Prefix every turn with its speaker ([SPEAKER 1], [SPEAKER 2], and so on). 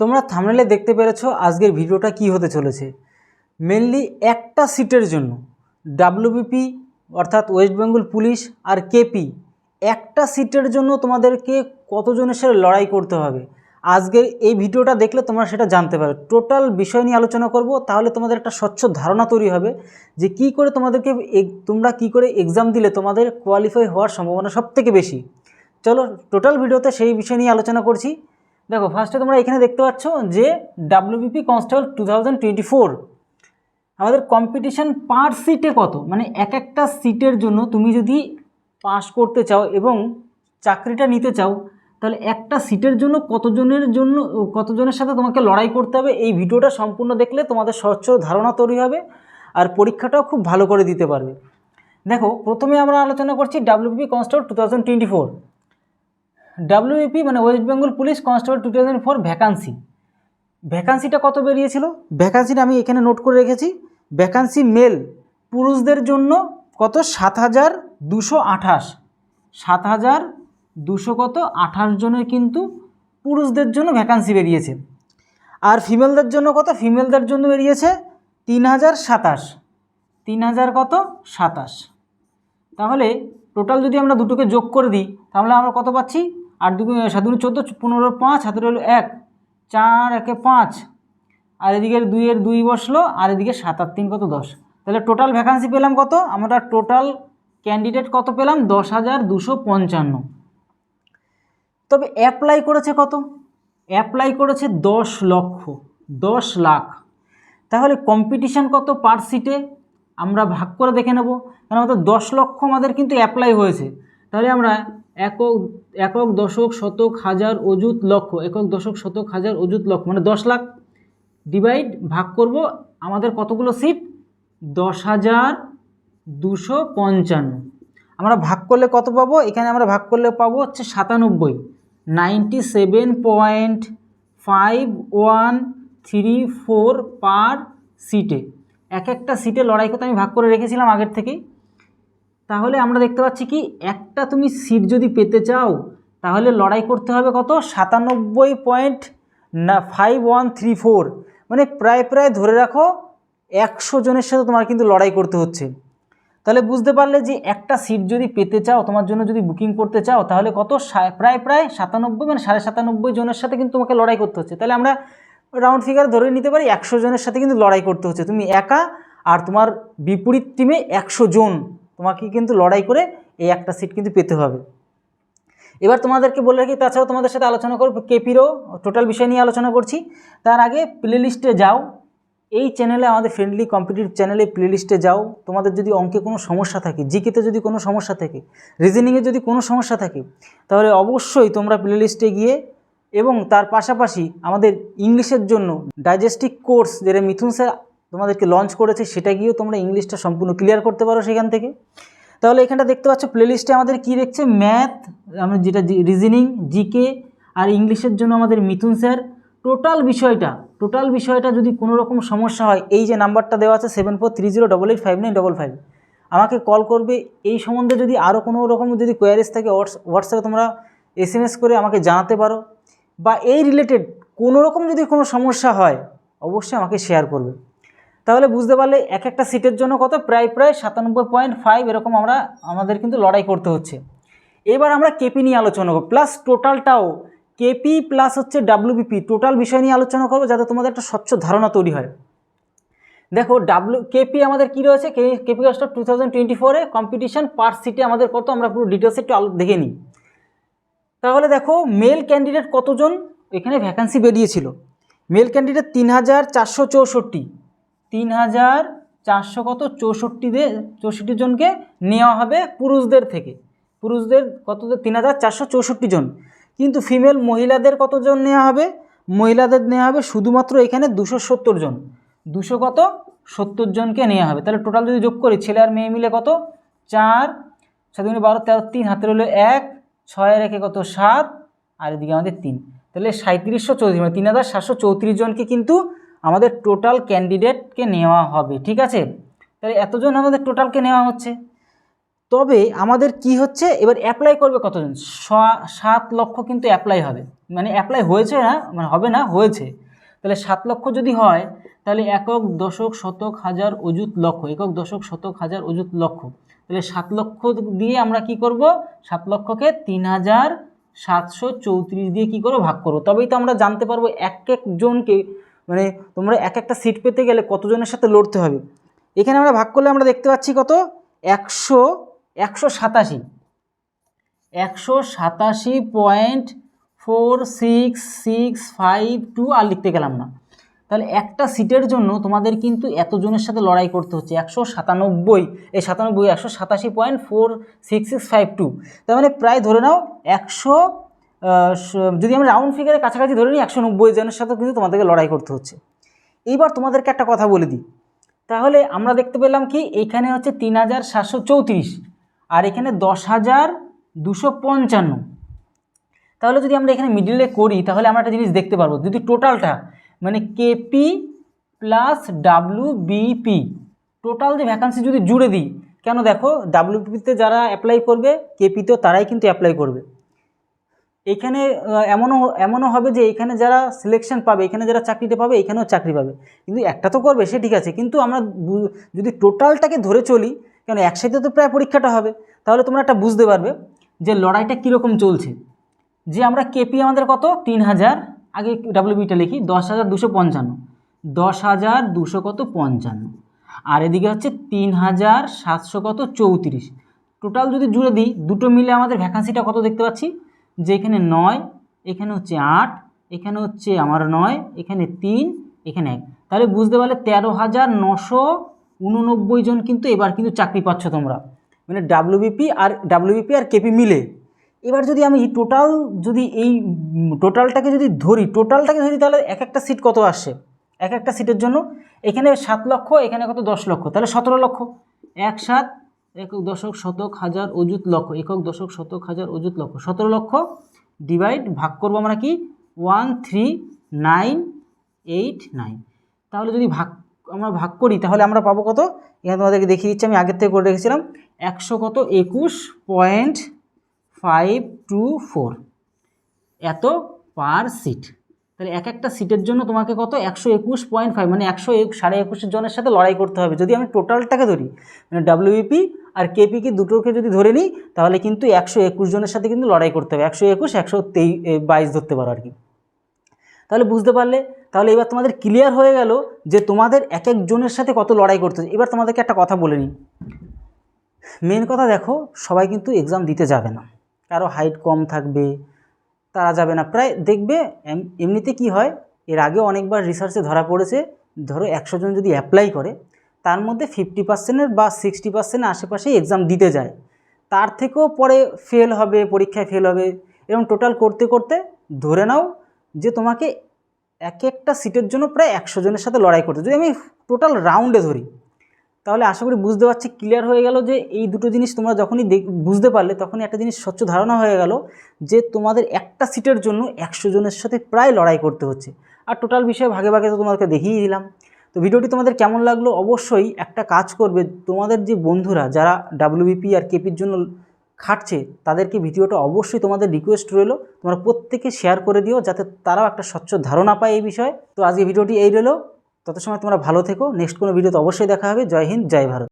[SPEAKER 1] তোমরা থামনেলে দেখতে পেরেছ আজকের ভিডিওটা কি হতে চলেছে। মেনলি একটা সিটের জন্য ডাব্লিউবিপি অর্থাৎ ওয়েস্ট বেঙ্গল পুলিশ আর কেপি একটা সিটের জন্য তোমাদেরকে কতজনের সাথে লড়াই করতে হবে। আজকের এই ভিডিওটা দেখলে তোমরা সেটা জানতে পারবে। টোটাল বিষয় নিয়ে আলোচনা করব, তাহলে তোমাদের একটা স্বচ্ছ ধারণা তৈরি হবে যে কি করে তোমাদেরকে তোমরা কি করে এক্সাম দিলে তোমাদের কোয়ালিফাই হওয়ার সম্ভাবনা সবথেকে বেশি। চলো টোটাল ভিডিওতে সেই বিষয় নিয়ে আলোচনা করছি। দেখো ফার্স্টে তোমরা এখানে দেখতে পাচ্ছ যে ডাব্লিউবিপি কনস্টেবল টু আমাদের কম্পিটিশান পার সিটে কত? মানে এক একটা সিটের জন্য তুমি যদি পাস করতে চাও এবং চাকরিটা নিতে চাও, তাহলে একটা সিটের জন্য কতজনের জন্য, কতজনের সাথে তোমাকে লড়াই করতে হবে এই ভিডিওটা সম্পূর্ণ দেখলে তোমাদের স্বচ্ছ ধারণা তৈরি হবে আর পরীক্ষাটাও খুব ভালো করে দিতে পারবে। দেখো, প্রথমে আমরা আলোচনা করছি ডাব্লিউপি কনস্টেবল টু ডাব্লিউপি মানে West Bengal police constable two thousand four vacancy ভ্যাকান্সিটা কত বেরিয়েছিল? ভ্যাকান্সিটা আমি এখানে নোট করে রেখেছি। ভ্যাকান্সি মেল পুরুষদের জন্য কত? সাত হাজার দুশো আঠাশ। সাত হাজার দুশো কত? আঠাশ জনের কিন্তু পুরুষদের জন্য ভ্যাকান্সি বেরিয়েছে। আর ফিমেলদের জন্য কত? ফিমেলদের জন্য বেরিয়েছে তিন হাজার সাতাশ। তিন হাজার কত? সাতাশ। তাহলে টোটাল যদি আমরা দুটোকে যোগ করে দিই, তাহলে আমরা কত পাচ্ছি? আট দুগুণ সাত দুগুণ চোদ্দ, পনেরো পাঁচ হাতের হলো এক, চার একে পাঁচ। আর এদিকে দুইয়ের দুই বসল, আর এদিকে সাত আর তিন কত দশ? তাহলে টোটাল ভ্যাকান্সি পেলাম কত? আমরা টোটাল ক্যান্ডিডেট কত পেলাম? দশ হাজার দুশো পঞ্চান্ন। তবে অ্যাপ্লাই করেছে কত? অ্যাপ্লাই করেছে দশ লক্ষ, দশ লাখ। তাহলে কম্পিটিশান কত পার সিটে আমরা ভাগ করে দেখে নেব। কারণ আমাদের দশ লক্ষ আমাদের কিন্তু অ্যাপ্লাই হয়েছে। তাহলে আমরা একক একক দশক শতক হাজার অযুত লক্ষ, একক দশক শতক হাজার অযুত লক্ষ মানে দশ লাখ ডিভাইড ভাগ করব আমাদের কতগুলো সিট দশ হাজার দুশো পঞ্চান্ন। আমরা ভাগ করলে কত পাবো? এখানে আমরা ভাগ করলে পাবো হচ্ছে সাতানব্বই। Ninety seven point five one three four per সিটে এক একটা সিটে লড়াই করতে আমি ভাগ করে রেখেছিলাম আগের থেকেই। তাহলে আমরা দেখতে পাচ্ছি কি, একটা তুমি সিট যদি পেতে চাও, তাহলে লড়াই করতে হবে কত? সাতানব্বই পয়েন্ট না ফাইভ ওয়ান থ্রি ফোর মানে প্রায় প্রায় ধরে রাখো, একশো জনের সাথে তোমার কিন্তু লড়াই করতে হচ্ছে। তাহলে বুঝতে পারলে যে একটা সিট যদি পেতে চাও, তোমার জন্য যদি বুকিং করতে চাও, তাহলে কত? প্রায় প্রায় সাতানব্বই মানে সাড়ে সাতানব্বই জনের সাথে কিন্তু তোমাকে লড়াই করতে হচ্ছে। তাহলে আমরা রাউন্ড ফিগার ধরে নিতে পারি, একশো জনের সাথে কিন্তু লড়াই করতে হচ্ছে। তুমি একা আর তোমার বিপরীত টিমে একশো জন। তোমাকে কিন্তু লড়াই করে এই একটা সিট কিন্তু পেতে হবে। এবার তোমাদেরকে বলে রাখি, তাছাড়াও তোমাদের সাথে আলোচনা করব, কেপিরও টোটাল বিষয় নিয়ে আলোচনা করছি। তার আগে প্লেলিস্টে যাও, এই চ্যানেলে আমাদের ফ্রেন্ডলি কম্পিটিটিভ চ্যানেলে প্লেলিস্টে যাও। তোমাদের যদি অঙ্কে কোনো সমস্যা থাকে জিকেতে যদি কোনো সমস্যা থাকে রিজনিংয়ে যদি কোনো সমস্যা থাকে, তাহলে অবশ্যই তোমরা প্লেলিস্টে গিয়ে এবং তার পাশাপাশি আমাদের ইংলিশের জন্য ডাইজেস্টিক কোর্স যেটা মিথুন স্যার তোমাদেরকে লঞ্চ করেছে, সেটা গিয়েও তোমরা ইংলিশটা সম্পূর্ণ ক্লিয়ার করতে পারো সেখান থেকে। তাহলে এখানটা দেখতে পাচ্ছ প্লেলিস্টে আমাদের কি দেখছে? ম্যাথ আমরা যেটা রিজনিং জিকে আর ইংলিশের জন্য আমাদের মিথুন স্যার। টোটাল বিষয়টা টোটাল বিষয়টা যদি কোনো রকম সমস্যা হয়, এই যে নাম্বারটা দেওয়া আছে seven four three zero double eight five nine double five আমাকে কল করবে। এই সম্বন্ধে যদি আরও কোনো রকম যদি কোয়ারিজ থাকে হোয়াটস হোয়াটসঅ্যাপে তোমরা এস এম এস করে আমাকে জানাতে পারো। বা এই রিলেটেড কোনো রকম যদি কোনো সমস্যা হয়, অবশ্যই আমাকে শেয়ার করবে। তাহলে বুঝতে পারলে এক একটা সিটের জন্য কত? প্রায় প্রায় সাতানব্বই পয়েন্ট ফাইভ এরকম আমরা, আমাদের কিন্তু লড়াই করতে হচ্ছে। এবার আমরা কেপি নিয়ে আলোচনা করব। প্লাস টোটালটাও কেপি প্লাস হচ্ছে ডাব্লিউবিপি টোটাল বিষয় নিয়ে আলোচনা করব যাতে তোমাদের একটা স্বচ্ছ ধারণা তৈরি হয়। দেখো ডাব্লিউ কেপি আমাদের কী রয়েছে? কেপি কাস্টার টু থাউজেন্ড টোয়েন্টি ফোরে কম্পিটিশান পার সিটে আমাদের কত? আমরা পুরো ডিটেলস একটু আলো, দেখে নিই। তাহলে দেখো মেল ক্যান্ডিডেট কতজন? এখানে ভ্যাকান্সি বেরিয়েছিল। মেল ক্যান্ডিডেট তিন হাজার চারশো চৌষট্টি। তিন হাজার চারশো কত? চৌষট্টিদের চৌষট্টি জনকে নেওয়া হবে পুরুষদের থেকে। পুরুষদের কত? তিন হাজার চারশো চৌষট্টি জন। কিন্তু ফিমেল মহিলাদের কতজন নেওয়া হবে? মহিলাদের নেওয়া হবে শুধুমাত্র এখানে দুশো সত্তর জন। দুশো কত? সত্তর জনকে নেওয়া হবে। তাহলে টোটাল যদি যোগ করি, ছেলে আর মেয়ে মিলে কত? চার, সাত বারো, তেরো, তিন, হাতের হলো এক, ছয় রেখে কত? সাত, আর এদিকে আমাদের তিন। তাহলে সাঁত্রিশশো চৌত্রিশ মানে তিন হাজার সাতশো চৌত্রিশ জনকে কিন্তু আমাদের টোটাল ক্যান্ডিডেটকে নেওয়া হবে, ঠিক আছে? তাহলে এতজন আমাদের টোটালকে নেওয়া হচ্ছে? তবে আমাদের কি হচ্ছে? এবার অ্যাপ্লাই করবে কতজন? সাত লক্ষ কিন্তু অ্যাপ্লাই হবে। মানে অ্যাপ্লাই হয়েছে না মানে হবে না, হয়েছে। তাহলে সাত লক্ষ যদি হয়, তাহলে একক, দশক, শতক, হাজার, অযুত লক্ষ। একক, দশক, শতক, হাজার, অযুত লক্ষ। তাহলে সাত লক্ষ দিয়ে আমরা কি করব? সাত লক্ষকে তিন হাজার সাতশো চৌত্রিশ দিয়ে কি করব? ভাগ করব। তবেই তো আমরা জানতে পারব এক একজনকে মানে তোমরা এক একটা সিট পেতে গেলে কতজনের সাথে লড়তে হবে? এখানে আমরা ভাগ করলে আমরা দেখতে পাচ্ছি কত? একশো একশো সাতাশি। একশো সাতাশি point four six six five two আর লিখতে গেলাম না। তাহলে একটা সিটের জন্য তোমাদের কিন্তু এতজনের সাথে লড়াই করতে হচ্ছে, একশো সাতানব্বই। এই সাতানব্বই, একশো সাতাশি point four six six five two তার মানে প্রায় ধরে নাও একশো যদি আমরা রাউন্ড ফিগারের কাছাকাছি ধরে নিই, একশো নব্বই জনের সাথে কিন্তু তোমাদেরকে লড়াই করতে হচ্ছে। এইবার তোমাদেরকে একটা কথা বলে দিই। তাহলে আমরা দেখতে পেলাম কি এখানে হচ্ছে তিন হাজার সাতশো চৌত্রিশ আর এখানে দশ হাজার দুশো পঞ্চান্ন। তাহলে যদি আমরা এখানে মিডিলে করি, তাহলে আমরা একটা জিনিস দেখতে পারব। যদি টোটালটা মানে KP plus W BP total যে ভ্যাকান্সি যদি জুড়ে দিই, কেন দেখো ডাব্লিউপিতে যারা অ্যাপ্লাই করবে কেপিতেও তারাই কিন্তু অ্যাপ্লাই করবে। এখানে এমনও এমনও হবে যে এখানে যারা সিলেকশন পাবে, এখানে যারা চাকরিটা পাবে, এখানেও চাকরি পাবে। কিন্তু একটা তো করবে, সে ঠিক আছে। কিন্তু আমরা যদি টোটালটাকে ধরে চলি, কেন একসাথে তো প্রায় পরীক্ষাটা হবে, তাহলে তোমরা একটা বুঝতে পারবে যে লড়াইটা কীরকম চলছে। যে আমরা কেপি আমাদের কত? তিন হাজার, আগে ডাব্লিউবিটা লিখি, দশ হাজার দুশো পঞ্চান্ন। দশ হাজার দুশো কত? পঞ্চান্ন। আর এদিকে হচ্ছে তিন হাজার সাতশো কত? চৌত্রিশ। টোটাল যদি জুড়ে দিই, দুটো মিলে আমাদের ভ্যাকান্সিটা কত দেখতে পাচ্ছি? যে এখানে নয়, এখানে হচ্ছে আট, এখানে হচ্ছে আমার নয়, এখানে তিন, এখানে এক। তাহলে বুঝতে পারলে তেরো হাজার নশো উননব্বই জন কিন্তু এবার কিন্তু চাকরি পাচ্ছ তোমরা। মানে ডাব্লিউবিপি আর ডাব্লিউবিপি আর কেপি মিলে। এবার যদি আমি টোটাল যদি এই টোটালটাকে যদি ধরি টোটালটাকে ধরি তাহলে এক একটা সিট কত আসে? এক একটা সিটের জন্য এখানে সাত লক্ষ, এখানে কত? দশ লক্ষ। তাহলে সতেরো লক্ষ। এক সাত একক দশক শতক হাজার অযুত লক্ষ, একক দশক শতক হাজার অযুত লক্ষ। সতেরো লক্ষ ডিভাইড ভাগ করব আমরা কি? One three nine eight nine তাহলে যদি ভাগ, আমরা ভাগ করি, তাহলে আমরা পাবো কত? এখানে তোমাদেরকে দেখিয়ে দিচ্ছি, আমি আগের থেকে করে রেখেছিলাম, একশো কত? একুশ পয়েন্ট ফাইভ টু ফোর এত পার সিট তাহলে এক একটা সিটের জন্য তোমাকে কত? একশো একুশ পয়েন্ট ফাইভ মানে একশো এক সাড়ে একুশের জনের সাথে লড়াই করতে হবে। যদি আমি টোটালটাকে ধরি মানে ডাব্লিউপি আর কেপিকে দুটোকে যদি ধরে নিই, তাহলে কিন্তু একশো একুশ জনের সাথে কিন্তু লড়াই করতে হবে। একশো একুশ, একশো তেই বাইশ ধরতে পারো আর কি। তাহলে বুঝতে পারলে? তাহলে এবার তোমাদের ক্লিয়ার হয়ে গেল যে তোমাদের এক একজনের সাথে কত লড়াই করতে হবে এবার তোমাদেরকে একটা কথা বলে নিই। মেন কথা দেখো, সবাই কিন্তু এক্সাম দিতে যাবে না। কারও হাইট কম থাকবে তারা যাবে না। প্রায় দেখবে এমনিতে কি হয়, এর আগে অনেকবার রিসার্চে ধরা পড়েছে, ধরো একশো জন যদি অ্যাপ্লাই করে, তার মধ্যে ফিফটি পার্সেন্টের বা সিক্সটি পার্সেন্টের আশেপাশে এক্সাম দিতে যায়। তার থেকেও পরে ফেল হবে, পরীক্ষায় ফেল হবে এরকম টোটাল করতে করতে ধরে নাও যে তোমাকে এক একটা সিটের জন্য প্রায় একশো জনের সাথে লড়াই করতে যদি আমি টোটাল রাউন্ডে ধরি তাহলে আশা করি বুঝতে পারছি ক্লিয়ার হয়ে গেল যে এই দুটো জিনিস তোমরা যখনই বুঝতে পারলে তখনই একটা জিনিস স্বচ্ছ ধারণা হয়ে গেল যে তোমাদের একটা সিটের জন্য একশো জনের সাথে প্রায় লড়াই করতে হচ্ছে। আর টোটাল বিষয়ে ভাগে ভাগে তো তোমাদেরকে দেখিয়ে দিলাম। তো ভিডিওটি তোমাদের কেমন লাগল? অবশ্যই একটা কাজ করবে, তোমাদের যে বন্ধুরা যারা ডাব্লিউবিপি আর কেপির জন্য খাটছে, তাদেরকে ভিডিওটা অবশ্যই তোমাদের রিকোয়েস্ট রইল। তোমরা প্রত্যেকে শেয়ার করে দিও, যাতে তারাও একটা স্বচ্ছ ধারণা পায় এই বিষয়ে। তো আজকে ভিডিওটি এই রইল। তত সময় তোমরা ভালো থেকো। নেক্সট কোনো ভিডিওতে অবশ্যই দেখা হবে। জয় হিন্দ, জয় ভারত।